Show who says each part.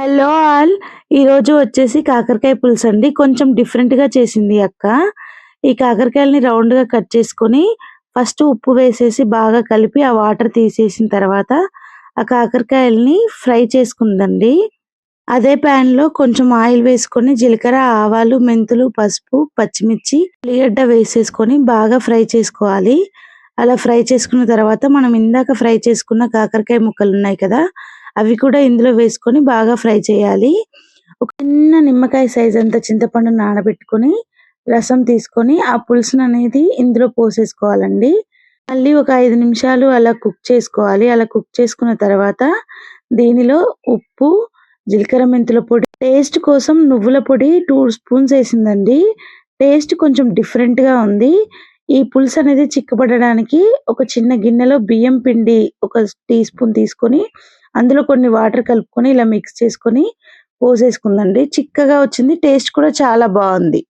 Speaker 1: Hello all ఈరోజు వచ్చేసి కాకరకాయ పులుసు అండి. కొంచెం డిఫరెంట్గా చేసింది అక్క. ఈ కాకరకాయలని రౌండ్గా కట్ చేసుకొని ఫస్ట్ ఉప్పు వేసేసి బాగా కలిపి ఆ వాటర్ తీసేసిన తర్వాత ఆ కాకరకాయలని ఫ్రై చేసుకుందండి. అదే ప్యాన్లో కొంచెం ఆయిల్ వేసుకొని జీలకర్ర ఆవాలు మెంతులు పసుపు పచ్చిమిర్చి ఉల్లిగడ్డ వేసేసుకొని బాగా ఫ్రై చేసుకోవాలి. అలా ఫ్రై చేసుకున్న తర్వాత మనం ఇందాక ఫ్రై చేసుకున్న కాకరకాయ ముక్కలు ఉన్నాయి కదా అవి కూడా ఇందులో వేసుకొని బాగా ఫ్రై చేయాలి. ఒక చిన్న నిమ్మకాయ సైజ్ అంత చింతపండు నానబెట్టుకొని రసం తీసుకొని ఆ పులుసును అనేది ఇందులో పోసేసుకోవాలండి. మళ్ళీ ఒక ఐదు నిమిషాలు అలా కుక్ చేసుకోవాలి. అలా కుక్ చేసుకున్న తర్వాత దీనిలో ఉప్పు జీలకర్ర మెంతుల పొడి టేస్ట్ కోసం నువ్వుల పొడి టూ స్పూన్స్ వేసిందండి. టేస్ట్ కొంచెం డిఫరెంట్గా ఉంది. ఈ పులుసు అనేది చిక్కబడడానికి ఒక చిన్న గిన్నెలో బియ్యం పిండి ఒక టీ స్పూన్ తీసుకొని అందులో కొన్ని వాటర్ కలుపుకొని ఇలా మిక్స్ చేసుకొని పోసేసుకుందండి. చిక్కగా వచ్చింది. టేస్ట్ కూడా చాలా బాగుంది.